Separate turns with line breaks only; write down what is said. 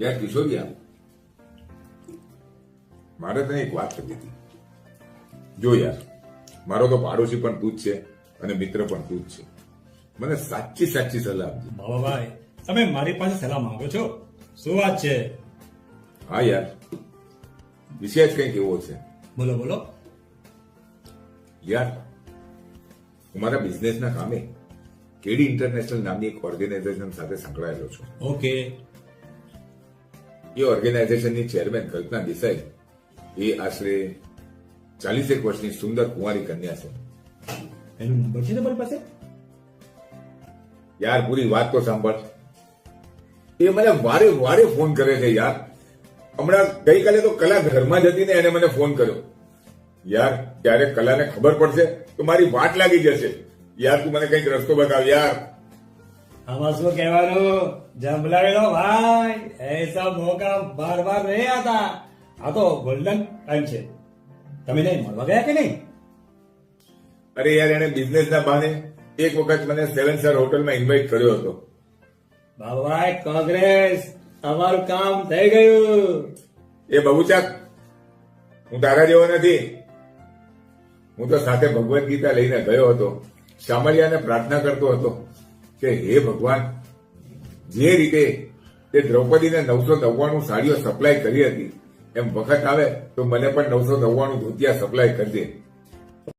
યાર કિશોરિયા મારે તને એક વાત કરી હતી. જો યાર મારો તો પાડોશી પણ તું જ છે અને મિત્ર પણ તું જ છે. મને સાચી સાચી સલાહ આપજે.
બાબાભાઈ તમે મારી પાસે સલાહ માંગો છો? શું વાત છે?
હા યાર વિષય જ કંઈક એવો છે.
બોલો બોલો.
યાર હું મારા બિઝનેસના કામે કેડી ઇન્ટરનેશનલ નામની એક ઓર્ગેનાઇઝેશન સાથે સંકળાયેલો છું.
ઓકે.
એ ઓર્ગેનાઇઝેશનની ચેરમેન કલ્પના દેસાઈ એ આશરે ચાલીસેક વર્ષની સુંદર કુંવારી કન્યા છે.
એનો નંબર છે તમારી પાસે?
યાર પૂરી વાત તો સાંભળ. એ મને વારે વારે ફોન કરે છે યાર. હમણાં ગઈકાલે તો કલા ઘરમાં જ હતી ને એને મને ફોન કર્યો. યાર ત્યારે કલાને ખબર પડશે તો મારી વાટ લાગી જશે. યાર તું મને કંઈક રસ્તો બતાવ યાર.
આમાં શું કહેવાનું? જંભલાવેલો ભાઈ એસા મોકા બાર બાર રહે હતા. આ તો ગોલ્ડન ટાઈમ છે. તમે નહીં મળવા ગયા કે નહીં?
અરે યાર એને બિઝનેસના બહાને એક વખત મને સેવન સ્ટાર હોટલમાં ઇન્વાઇટ કર્યો હતો.
બાબાભાઈ કોંગ્રેસ તમારું કામ થઈ ગયું.
એ બહુચાક હું તારા જેવો નથી. હું તો સાથે ભગવદ્ ગીતા લઈને ગયો હતો. શામળિયાને પ્રાર્થના કરતો હતો કે હે ભગવાન, જે રીતે તે દ્રૌપદીને નવસો નવ્વાણું સાડીઓ સપ્લાય કરી હતી, એમ વખત આવે તો મને પણ નવસો નવ્વાણું ધોતિયા સપ્લાય કરજે